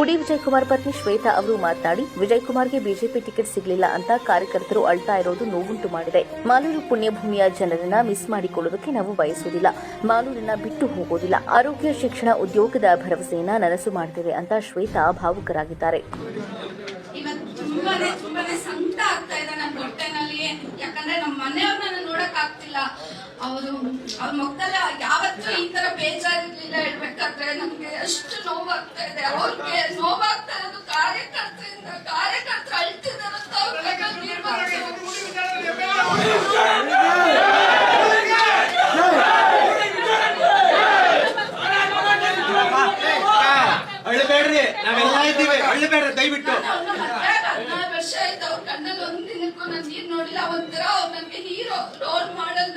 ಪುಡಿ ವಿಜಯ್ ಕುಮಾರ್ ಪತ್ನಿ ಶ್ವೇತಾ ಅವರು ಮಾತನಾಡಿ ವಿಜಯ್ ಕುಮಾರ್ಗೆ ಬಿಜೆಪಿ ಟಿಕೆಟ್ ಸಿಗಲಿಲ್ಲ ಅಂತ ಕಾರ್ಯಕರ್ತರು ಅಳ್ತಾ ಇರೋದು ನೋವುಂಟು ಮಾಡಿದೆ. ಮಾಲೂರು ಪುಣ್ಯಭೂಮಿಯ ಜನರನ್ನ ಮಿಸ್ ಮಾಡಿಕೊಳ್ಳೋದಕ್ಕೆ ನಾವು ಬಯಸುವುದಿಲ್ಲ. ಮಾಲೂರನ್ನ ಬಿಟ್ಟು ಹೋಗೋದಿಲ್ಲ. ಆರೋಗ್ಯ, ಶಿಕ್ಷಣ, ಉದ್ಯೋಗದ ಭರವಸೆಯನ್ನ ನನಸು ಮಾಡ್ತೇವೆ ಅಂತ ಶ್ವೇತಾ ಭಾವುಕರಾಗಿದ್ದಾರೆ. ಅವರು, ಅವ್ರ ಮುಖದಲ್ಲ ಯಾವತ್ತೂ ಈ ತರ ಬೇಜಾರಿರ್ಲಿಲ್ಲ ಹೇಳ್ಬೇಕಾದ್ರೆ ನಮ್ಗೆ ಎಷ್ಟು ಅಳ್ಬೇಡ್ರಿ ನಾವೆಲ್ಲ ಇದ್ದೀವಿ. ಅಳ್ಬೇಡ್ರಿ ದಯವಿಟ್ಟು. ವರ್ಷ ಆಯ್ತು, ಅವ್ರ ಕಣ್ಣಲ್ಲಿ ಒಂದ್ ದಿನಕ್ಕೂ ನಾನು ನೀರ್ ನೋಡಿಲ್ಲ ಒಂಥರ ಅವ್ರು ನನ್ಗೆ ಹೀರೋ, ರೋಲ್ ಮಾಡಲ್